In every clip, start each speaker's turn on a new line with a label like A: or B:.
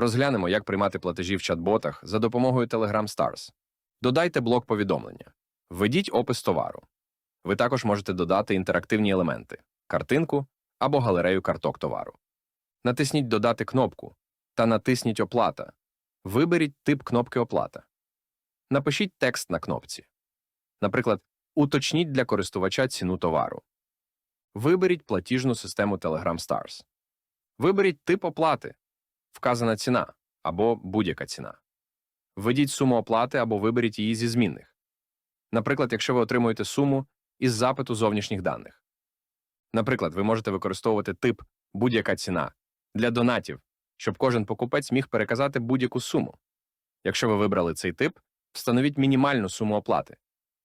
A: Розглянемо, як приймати платежі в чат-ботах за допомогою Telegram Stars. Додайте блок повідомлення. Введіть опис товару. Ви також можете додати інтерактивні елементи картинку або галерею карток товару. Натисніть Додати кнопку та натисніть Оплата. Виберіть тип кнопки Оплата. Напишіть текст на кнопці. Наприклад, уточніть для користувача ціну товару. Виберіть платіжну систему Telegram Stars. Виберіть тип оплати, вказана ціна або будь-яка ціна. Введіть суму оплати або виберіть її зі змінних. Наприклад, якщо ви отримуєте суму із запиту зовнішніх даних. Наприклад, ви можете використовувати тип будь-яка ціна для донатів, щоб кожен покупець міг переказати будь-яку суму. Якщо ви вибрали цей тип, встановіть мінімальну суму оплати,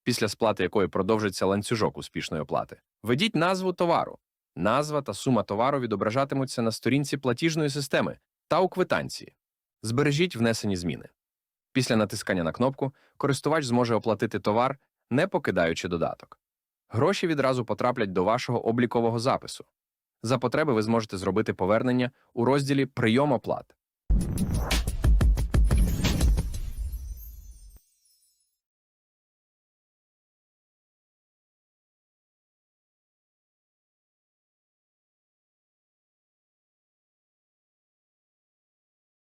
A: після сплати якої продовжиться ланцюжок успішної оплати. Введіть назву товару. Назва та сума товару відображатимуться на сторінці платіжної системи та у квитанції. Збережіть внесені зміни. Після натискання на кнопку користувач зможе оплатити товар, не покидаючи додаток. Гроші відразу потраплять до вашого облікового запису. За потреби ви зможете зробити повернення у розділі Прийом оплат.